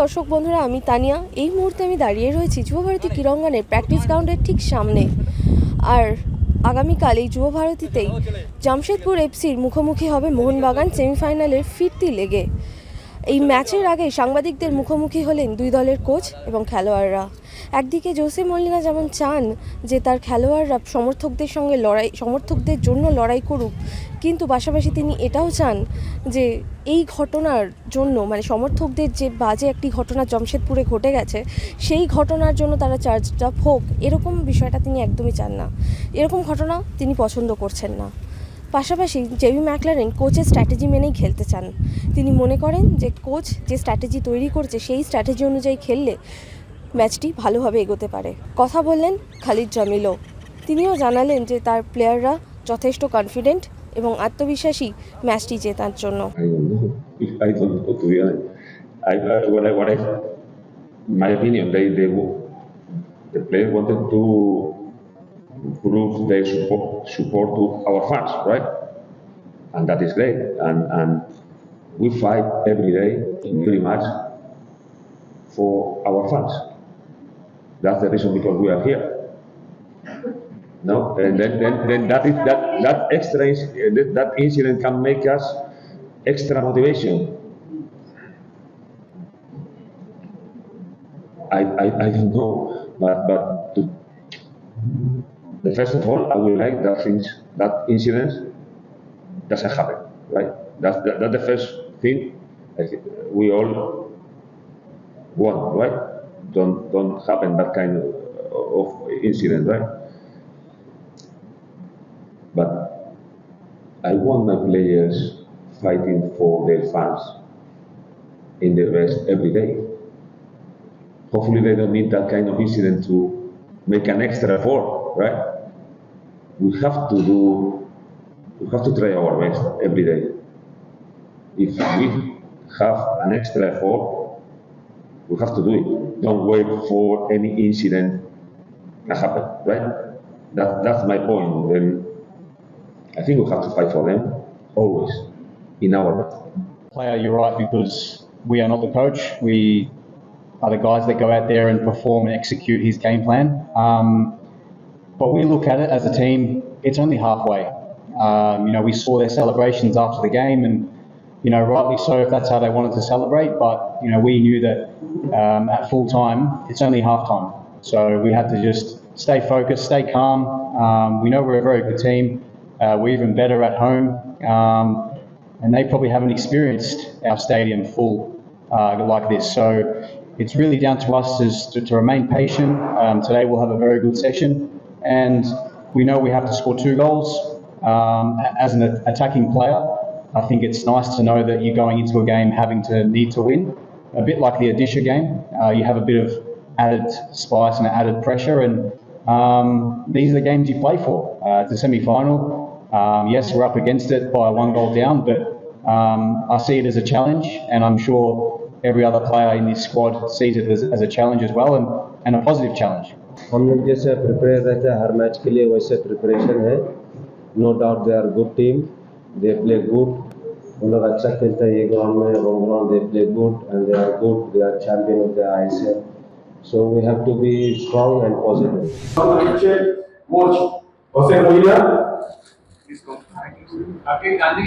দর্শক বন্ধুরা, আমি তানিয়া। এই মুহূর্তে আমি দাঁড়িয়ে রয়েছি যুবভারতী ক্রীড়াঙ্গনের প্র্যাকটিস গ্রাউন্ডের ঠিক সামনে। আর আগামীকাল এই যুবভারতীতেই জামশেদপুর এফসির মুখোমুখি হবে মোহনবাগান সেমিফাইনালের ফিরতি লেগে। এই ম্যাচের আগে সাংবাদিকদের মুখোমুখি হলেন দুই দলের কোচ এবং খেলোয়াড়রা। একদিকে জোসে মল্লিনা যেমন চান যে তার খেলোয়াড়রা সমর্থকদের সঙ্গে লড়াই সমর্থকদের জন্য লড়াই করুক, কিন্তু পাশাপাশি তিনি এটাও চান যে এই ঘটনার জন্য মানে সমর্থকদের যে বাজে একটি ঘটনা জমশেদপুরে ঘটে গেছে, সেই ঘটনার জন্য তারা চার্জটা হোক, এরকম বিষয়টা তিনি একদমই চান না। এরকম ঘটনা তিনি পছন্দ করছেন না। পাশাপাশি জেবি ম্যাকলারেন কোচের স্ট্র্যাটেজি মেনেই খেলতে চান তিনি মনে করেন যে কোচ যে স্ট্র্যাটেজি তৈরি করছে সেই স্ট্র্যাটেজি অনুযায়ী খেললে ম্যাচটি ভালোভাবে এগোতে পারে কথা বললেন খালিদ জামিলও তিনিও জানালেন যে তার প্লেয়াররা যথেষ্ট কনফিডেন্ট এবং আত্মবিশ্বাসী ম্যাচটি জেতার জন্য my opinion, they, they, wanted to prove their support, support to our fans, right? And that is great. And, and we fight every day, very much, for our fans. That's the reason because we are here. No, and then, then, then that is that that extra that, that incident can make us extra motivation. I, I, I don't know, but but to, the first of all, I would like that things that incident doesn't happen, right? That's that, that's the first thing I think we all want, right? Don't don't happen that kind of, of incident, right? But I want my players fighting for their fans in the rest every day. Hopefully, they don't need that kind of incident to make an extra effort, right? We have to do, we have to try our best every day. If we have an extra effort, we have to do it. Don't wait for any incident to happen, right? That, that's my point. And I think we have to fight for them always in our best. player, you're right, because we are not the coach. We are the guys that go out there and perform and execute his game plan. Um, but we look at it as a team, it's only halfway. Um, you know, we saw their celebrations after the game, and, you know, rightly so if that's how they wanted to celebrate. But, you know, we knew that um, at full time, it's only half time. So we had to just stay focused, stay calm. Um, we know we're a very good team. Uh, we're even better at home. Um, and they probably haven't experienced our stadium full uh, like this. So it's really down to us to, to remain patient. Um, today we'll have a very good session, and we know we have to score two goals. Um, as an attacking player, I think it's nice to know that you're going into a game having to need to win. A bit like the Adisha game, uh, you have a bit of added spice and added pressure, and um, these are the games you play for. Uh, it's a semi-final. Um, yes, we're up against it by one goal down, but um, I see it as a challenge, and I'm sure every other player in this squad sees it as, as a challenge as well, and, and a positive challenge. हम लोग जैसे prepare रहते हैं हर match के लिए वैसे preparation है no doubt they are good team they play good उन लोग अच्छा खेलते हैं ये ग्राउंड में home ground they play good and they are good they are champion of the I C L so we have to be strong and positive Hossein Mohinder. Please come. Aapke Gandhi.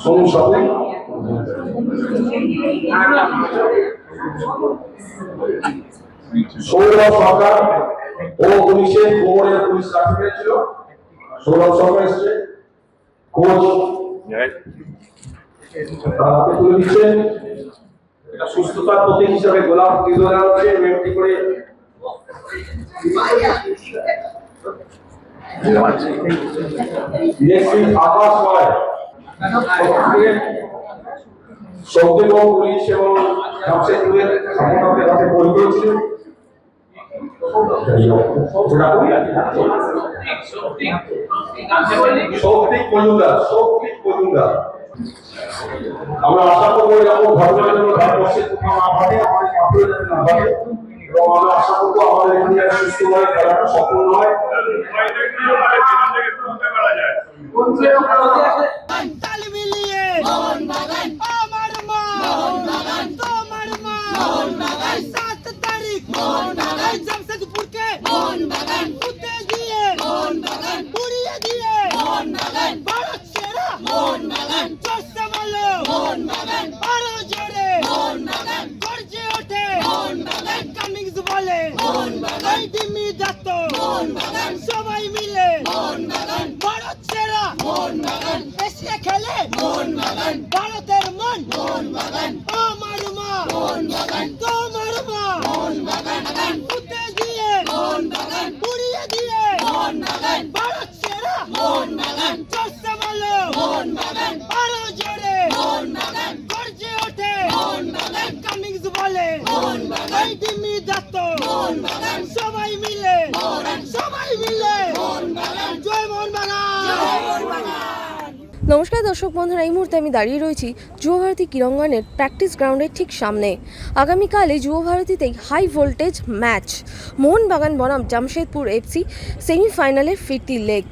সোম সাথে সৌরভ সরকার ও পুলিশের কোমরের police certificate ছিল সৌরভ সরকার এসছে coach হাতে তুলে দিচ্ছেন এটা সুস্থতার প্রতীক হিসাবে গোলাপ দিয়ে দেওয়া হচ্ছে মেয়েটি করে। নেক্সট আকাশ রায় এবং পুলিশ এবং জামশেদপুরের সমন্বয়ের কাছে পরিচয় ছিল সৌক্তিক মজুমদার আমরা আশা করব এরকম ঘটনার জন্য ভারতবর্ষের কোথাও না ঘটে আমাদের কাপড়ে যাতে না ঘটে এবং আমরা আশা করব আমাদের সফল হয়। তাল মিলিয়ে মোহন বাগান আমার মা মোহন বাগান তোমার মা মোহন বাগান সাত তারিখ মোহন বাগান জামশেদপুরকে মোহন বাগান পুঁতে দিয়ে মোহন বাগান পুড়িয়ে দিয়ে মোহন বাগান ভারত সেরা মোহন বাগান আরও জোরে মোহন বাগান গর্জে ওঠে মোহন বাগান কামিংস বলে মোহন দিমি মন বাগান সবাই মিলে। মন ভারত সেরা। এসে খেলে। মন ভারতের মন। মন আমার মা তোমার মা মোহন বাগান পুঁতে দিয়ে মোহন বাগান পুড়িয়ে দিয়ে মোহন বাগান ভারত সেরা মোহন বাগান চর্চা বলো মোহন বাগান আরও জোরে মোহন বাগান গর্জে ওঠে মোহন বাগান কামিংস বলে মোহন বাগান ডিমি দত্ত মোহন বাগান সবাই মিলে মোহন সবাই মিলে মোহন বাগান জয় মোহন বাগান জয় মোহন বাগান নমস্কার দর্শক বন্ধুরা, এই মুহূর্তে আমি দাঁড়িয়ে রয়েছি যুবভারতী ক্রীড়াঙ্গনের প্র্যাকটিস গ্রাউন্ডের ঠিক সামনে। আগামীকাল যুবভারতীতেই হাই ভোল্টেজ ম্যাচ মোহনবাগান বনাম জামশেদপুর এফসি সেমিফাইনালের ফিরতি লেগ।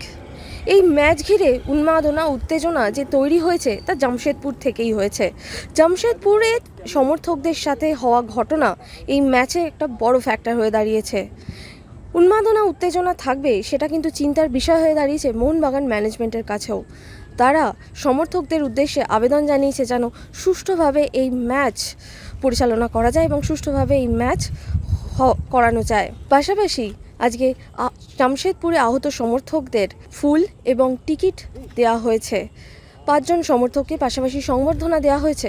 এই ম্যাচ ঘিরে উন্মাদনা, উত্তেজনা যে তৈরি হয়েছে তা জামশেদপুর থেকেই হয়েছে। জামশেদপুরের সমর্থকদের সাথে হওয়া ঘটনা, এই ম্যাচে একটা বড় ফ্যাক্টর হয়ে দাঁড়িয়েছে। উন্মাদনা, উত্তেজনা থাকবে, সেটা কিন্তু চিন্তার বিষয় হয়ে দাঁড়িয়েছে মোহনবাগান ম্যানেজমেন্টের কাছেও। তারা সমর্থকদের উদ্দেশ্যে আবেদন জানিয়েছে যেন সুষ্ঠুভাবে এই ম্যাচ পরিচালনা করা যায় এবং সুষ্ঠুভাবে এই ম্যাচ করানো যায়। পাশাপাশি আজকে জামশেদপুরে আহত সমর্থকদের ফুল এবং টিকিট দেওয়া হয়েছে। পাঁচজন সমর্থককে পাশাপাশি সংবর্ধনা দেওয়া হয়েছে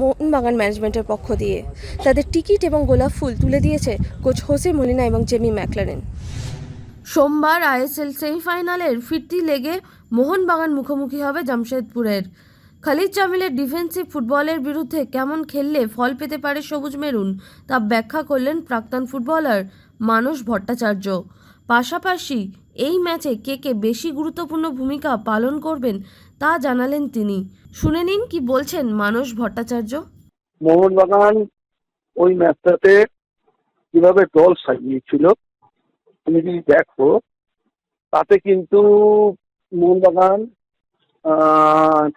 মোহনবাগান ম্যানেজমেন্টের পক্ষ দিয়ে। তাদের টিকিট এবং গোলাপ ফুল তুলে দিয়েছে কোচ হোসে মলিনা এবং জেমি ম্যাকলারেন। সোমবার আইএসএল সেমিফাইনালের ফিরতি লেগে মোহনবাগান মুখোমুখি হবে জামশেদপুরের। খালিদ জামিলের ডিফেন্সিভ ফুটবলের বিরুদ্ধে কেমন খেললে ফল পেতে পারে সবুজ মেরুন, তা ব্যাখ্যা করলেন প্রাক্তন ফুটবলার মানস ভট্টাচার্য। পাশাপাশি এই ম্যাচে কে কে বেশি গুরুত্বপূর্ণ ভূমিকা পালন করবেন তা জানালেন তিনি। শুনে নিন কি বলছেন মানস ভট্টাচার্য। মোহনবাগান ওই ম্যাচটাতে কীভাবে দল সাজিয়েছিল তুমি যদি দেখো তাতে কিন্তু মোহনবাগান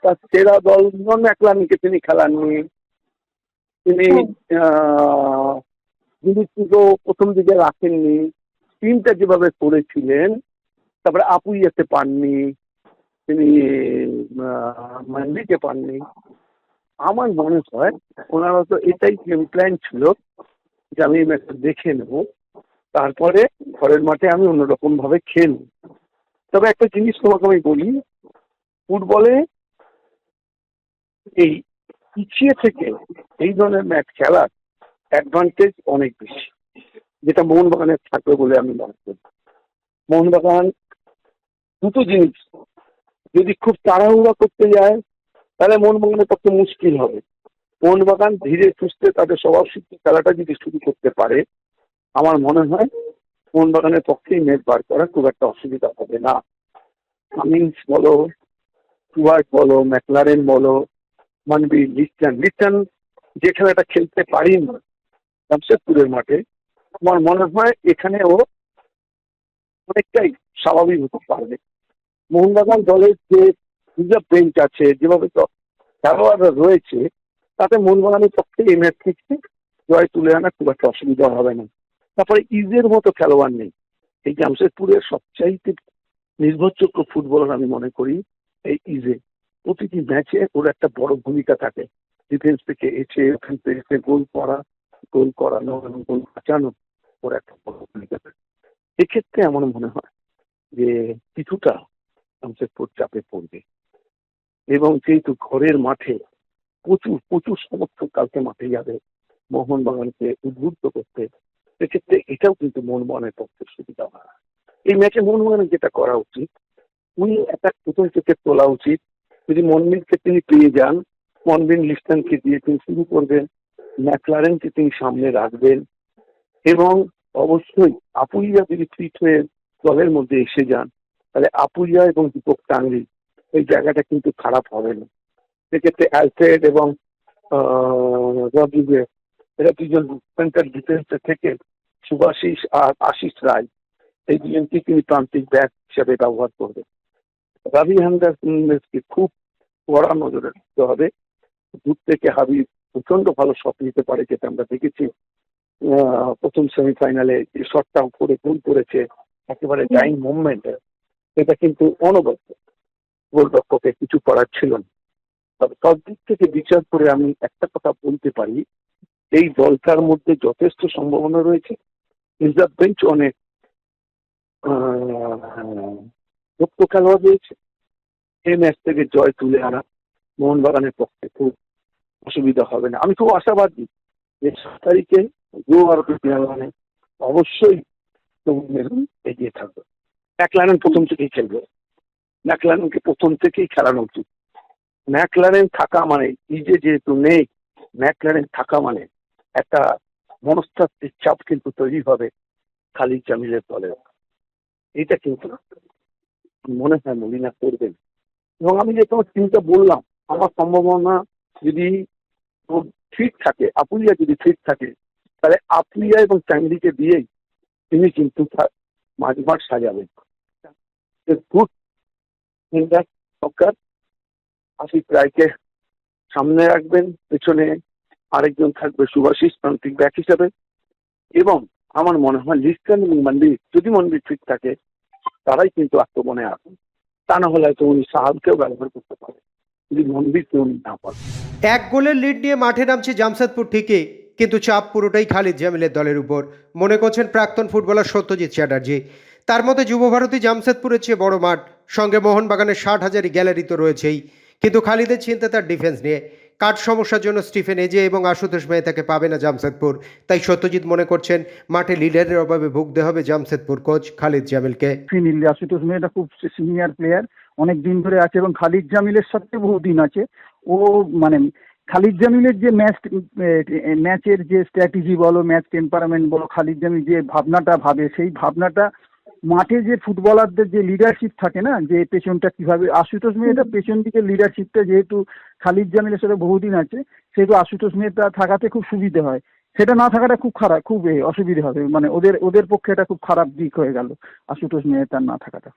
তার সেরা দল নন ম্যাকলানিকে তিনি খেলাননি। তিনি দিলীপকেও প্রথম দিকে রাখেননি। টিমটা যেভাবে করেছিলেন তারপরে আপুই যেতে পাননি। তিনি মান্ডিকে পাননি। আমার মনে হয় ওনার তো এটাই গেম প্ল্যান ছিল যে আমি এই ম্যাচটা দেখে নেব। তারপরে ঘরের মাঠে আমি অন্যরকম ভাবে খেলব। তবে একটা জিনিস তোমাকে আমি বলি, ফুটবলে এই পিছিয়ে থেকে এই ধরনের ম্যাচ খেলার অ্যাডভান্টেজ অনেক বেশি, যেটা মোহনবাগানের থাকবে বলে আমি মনে করি। মোহনবাগান দুটো জিনিস, যদি খুব তাড়াহুড়া করতে যায়, তাহলে মোহনবাগানের পক্ষে মুশকিল হবে। মোহনবাগান ধীরে সুস্থে তাদের স্বভাবসিদ্ধ খেলাটা যদি শুরু করতে পারে আমার মনে হয় মোহনবাগানের পক্ষেই নেট বার করা খুব একটা অসুবিধা হবে না। কামিংস বলো স্টুয়ার্ট বলো ম্যাকলারেন বলো মানবি লিস্টান লিস্টান যে খেলাটা খেলতে পারি না, জামশেদপুরের মাঠে, আমার মনে হয় এখানে ও অনেকটাই স্বাভাবিক হতে পারবে। মোহনবাগান দলের যে রিজার্ভ বেঞ্চ আছে, যেভাবে খেলোয়াড়রা রয়েছে, তাতে মোহনবাগানের পক্ষে এই ম্যাচ থেকে জয় তুলে আনা খুব একটা অসুবিধা হবে না। তারপরে ইজের মতো খেলোয়াড় নেই। এই জামশেদপুরের সবচাইতে নির্ভরযোগ্য ফুটবলার আমি মনে করি এই ইজে প্রতিটি ম্যাচে ওর একটা বড় ভূমিকা থাকে। ডিফেন্স থেকে এসে, ওখান থেকে গোল করা, গোল করানো এবং গোল বাঁচানো ওর একটা বড় ভূমিকা থাকে। এক্ষেত্রে আমার মনে হয় যে কিছুটা জামশেদপুর চাপে পড়বে। এবং যেহেতু ঘরের মাঠে প্রচুর প্রচুর সমর্থক কালকে মাঠে যাবে, মোহনবাগানকে উদ্বুদ্ধ করতে সেক্ষেত্রে এটাও কিন্তু মোহনবাগানের পক্ষে সুবিধা হয়। এই ম্যাচে মোহনবাগানের যেটা করা উচিত, উনি একটা প্রথম থেকে তোলা উচিত। যদি মনমিলকে তিনি পেয়ে যান মনবিন লিস্টনকে দিয়ে তিনি শুরু করবেন, ম্যাকলারেনকে তিনি সামনে রাখবেন, এবং অবশ্যই আপুইয়া যদি ফিট হয়ে দলের মধ্যে এসে যান, তাহলে আপুইয়া এবং দীপক টাঙ্গি এই জায়গাটা কিন্তু খারাপ হবে না। সেক্ষেত্রে অ্যালফ্রেড এবং রবিবে এরা দুজন সেন্টার ডিফেন্সে থেকে সুভাশিস আর আশিস রায় এই দুজনকে তিনি প্রান্তিক ব্যাক হিসাবে ব্যবহার করবেন। রাবি হান্দারকে খুব কড়া নজরে রাখতে হবে। দূর থেকে হাবি প্রচণ্ড ভালো শট নিতে পারে যেটা আমরা দেখেছি। প্রথম সেমিফাইনালে যে শটটা উপরে গোল করেছে একেবারে টাইম মুভমেন্টে এটা কিন্তু অনবদ্য। গোলরক্ষকে কিছু করার ছিল না। তবে সব দিক থেকে বিচার করে আমি একটা কথা বলতে পারি এই দলটার মধ্যে যথেষ্ট সম্ভাবনা রয়েছে। রিজার্ভ বেঞ্চ অনেক আহ, দক্ষ খেলোয়াড় রয়েছে এই ম্যাচ থেকে জয় তুলে আনা মোহনবাগানের পক্ষে খুব অসুবিধা হবে না। আমি খুব আশাবাদী যে সাত তারিখে ভারতের মানে অবশ্যই মেরুন এগিয়ে থাকবে। ম্যাকলারেন প্রথম থেকেই খেলবে। ম্যাকলারেনকে প্রথম থেকেই খেলানো উচিত। ম্যাকলারেন থাকা মানে নিজে যেহেতু নেই ম্যাকলারেন থাকা মানে একটা মনস্তাত্ত্বিক চাপ কিন্তু তৈরি হবে খালিদ জামিলের দলে। এটা কিন্তু মনে হয় মলিনা করবেন। এবং আমি যে তোমার চিন্তা বললাম, আমার সম্ভাবনা যদি ফিট থাকে, আপুলিয়া যদি ফিট থাকে, তাহলে আপুলিয়া এবং চাংরিকে দিয়েই তিনি কিন্তু মাঝমাঠ সাজাবেন। গুড সরকার আশিস রায়কে সামনে রাখবেন, পেছনে আরেকজন থাকবে সুভাষিস প্রান্তিক ব্যাক হিসাবে। এবং আমার মনে হয় লিস্টন এবং মন্দির যদি মন্দির ঠিক থাকে, তারাই কিন্তু আক্রমণে আসেন। তা না হলে হয়তো উনি সাহাবকেও ব্যবহার করতে পারে, যদি না পারেন এক গোলের লিড নিয়ে মাঠে নামছে জামশেদপুর ঠিকই, কিন্তু চাপ পুরোটাই খালিদ জামিলের দলের উপর। মনে করছেন প্রাক্তন ফুটবলার সত্যজিৎ চ্যাটার্জি। তার মতে যুবভারতী জামশেদপুরের চেয়ে বড় মাঠ, সঙ্গে মোহনবাগানের ষাট হাজারি গ্যালারি তো রয়েছেই। কিন্তু খালিদের চিন্তা তার ডিফেন্স নিয়ে। কাঠ সমস্যার জন্য স্টিফেন এজে এবং আশুতোষ মেহতাকে পাবে না জামশেদপুর? তাই সত্যজিৎ মনে করছেন, মাঠে লিডারের অভাবে ভুগতে হবে জামশেদপুর কোচ খালিদ জামিলকে। আশুতোষ মেয়েটা খুব সিনিয়র প্লেয়ার অনেক দিন ধরে আছে এবং খালিদ জামিলের সাথে বহুদিন আছে। ও মানে খালিদ জামিলের যে ম্যাচ ম্যাচের যে স্ট্র্যাটেজি বলো ম্যাচ টেম্পারামেন্ট বলো, খালিদ জামিল যে ভাবনাটা ভাবে, সেই ভাবনাটা মাঠে যে ফুটবলারদের যে লিডারশিপ থাকে না যে পেছনটা কীভাবে আশুতোষ মেয়েটা পেছন দিকে লিডারশিপটা যেহেতু খালিদ জামিলের সাথে বহুদিন আছে সেহেতু আশুতোষ মেয়েটা থাকাতে খুব সুবিধে হয়। সেটা না থাকাটা খুব খারাপ খুব অসুবিধে হবে। মানে ওদের ওদের পক্ষে এটা খুব খারাপ দিক হয়ে গেল আশুতোষ মেয়েটার না থাকাটা।